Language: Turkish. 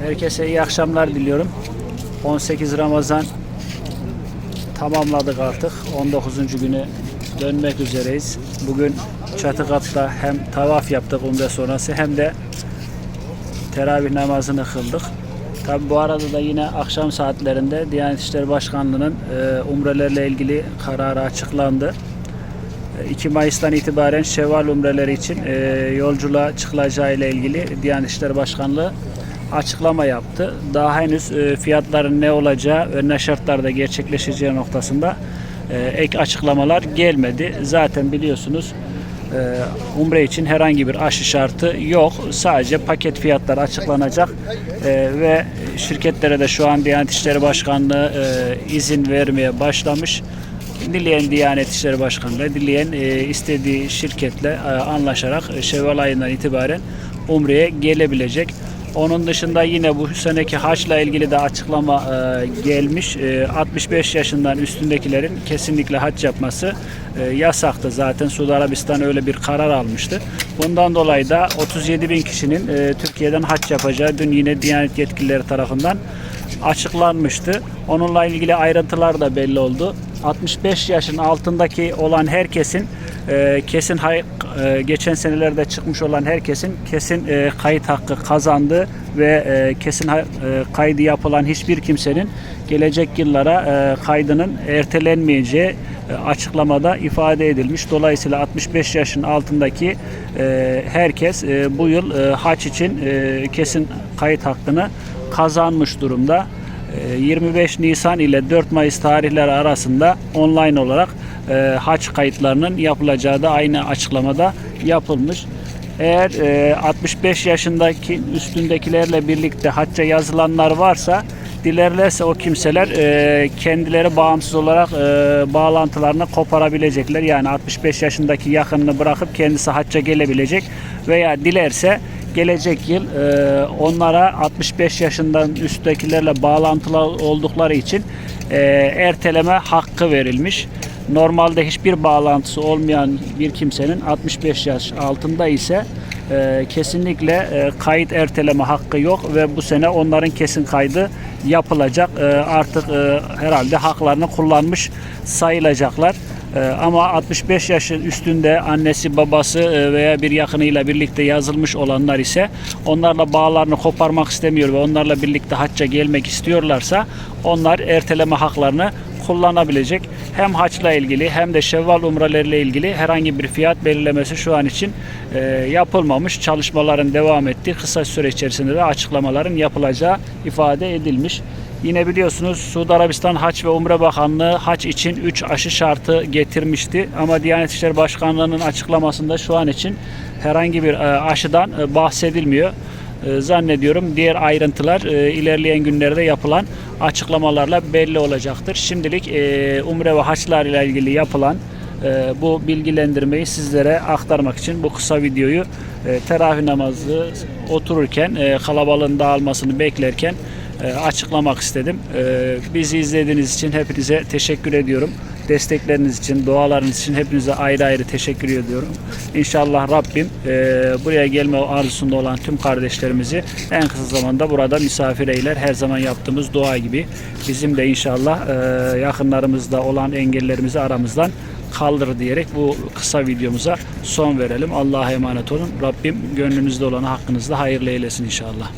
Herkese iyi akşamlar diliyorum. 18 Ramazan tamamladık artık. 19. günü dönmek üzereyiz. Bugün çatı katta hem tavaf yaptık umre sonrası hem de teravih namazını kıldık. Tabi bu arada da yine akşam saatlerinde Diyanet İşleri Başkanlığı'nın e, umrelerle ilgili kararı açıklandı. E, 2 Mayıs'tan itibaren Şevval umreleri için e, yolculuğa çıkılacağı ile ilgili Diyanet İşleri Başkanlığı açıklama yaptı. Daha henüz e, fiyatların ne olacağı ve ne şartlarda gerçekleşeceği noktasında e, ek açıklamalar gelmedi. Zaten biliyorsunuz e, umre için herhangi bir aşı şartı yok. Sadece paket fiyatlar açıklanacak ve şirketlere de şu an Diyanet İşleri Başkanlığı izin vermeye başlamış. Dileyen Diyanet İşleri Başkanlığı, dileyen istediği şirketle anlaşarak Şevval ayından itibaren Umre'ye gelebilecek. Onun dışında yine bu seneki haçla ilgili de açıklama e, gelmiş. E, 65 yaşından üstündekilerin kesinlikle haç yapması e, yasaktı. Zaten Suudi Arabistan öyle bir karar almıştı. Bundan dolayı da 37 bin kişinin e, Türkiye'den haç yapacağı dün yine Diyanet yetkilileri tarafından açıklanmıştı. Onunla ilgili ayrıntılar da belli oldu. 65 yaşın altındaki olan herkesin e, kesin e, geçen senelerde çıkmış olan herkesin kesin e, kayıt hakkı kazandı ve e, kesin e, kaydı yapılan hiçbir kimsenin gelecek yıllara kaydının ertelenmeyeceği açıklamada ifade edilmiş. Dolayısıyla 65 yaşın altındaki herkes bu yıl e, haç için kesin kayıt hakkını kazanmış durumda. E, 25 Nisan ile 4 Mayıs tarihleri arasında online olarak e, haç kayıtlarının yapılacağı da aynı açıklamada yapılmış. Eğer e, 65 yaşındaki üstündekilerle birlikte hacca yazılanlar varsa dilerlerse o kimseler e, kendileri bağımsız olarak e, bağlantılarını koparabilecekler. Yani 65 yaşındaki yakınını bırakıp kendisi hacca gelebilecek veya dilerse gelecek yıl e, onlara 65 yaşından üsttekilerle bağlantılı oldukları için e, erteleme hakkı verilmiş. Normalde hiçbir bağlantısı olmayan bir kimsenin 65 yaş altında ise e, kesinlikle e, kayıt erteleme hakkı yok ve bu sene onların kesin kaydı yapılacak. E, artık e, herhalde haklarını kullanmış sayılacaklar. E, ama 65 yaşın üstünde annesi babası e, veya bir yakınıyla birlikte yazılmış olanlar ise onlarla bağlarını koparmak istemiyor ve onlarla birlikte hacca gelmek istiyorlarsa onlar erteleme haklarını kullanabilecek. Hem haçla ilgili hem de şevval umreleriyle ilgili herhangi bir fiyat belirlemesi şu an için e, yapılmamış. Çalışmaların devam ettiği kısa süre içerisinde de açıklamaların yapılacağı ifade edilmiş. Yine biliyorsunuz Suudi Arabistan Haç ve Umre Bakanlığı haç için 3 aşı şartı getirmişti. Ama Diyanet İşleri Başkanlığı'nın açıklamasında şu an için herhangi bir e, aşıdan e, bahsedilmiyor. E, Zannediyorum diğer ayrıntılar e, ilerleyen günlerde yapılan açıklamalarla belli olacaktır. Şimdilik e, Umre ve Haçlar ile ilgili yapılan e, bu bilgilendirmeyi sizlere aktarmak için bu kısa videoyu teravih namazı otururken kalabalığın dağılmasını beklerken açıklamak istedim. Bizi izlediğiniz için hepinize teşekkür ediyorum. Destekleriniz için, dualarınız için hepinize ayrı ayrı teşekkür ediyorum. İnşallah Rabbim e, buraya gelme arzusunda olan tüm kardeşlerimizi en kısa zamanda burada misafir eyler. Her zaman yaptığımız dua gibi bizim de inşallah e, yakınlarımızda olan engellerimizi aramızdan kaldır diyerek bu kısa videomuza son verelim. Allah'a emanet olun. Rabbim gönlünüzde olanı hakkınızda hayırlı eylesin inşallah.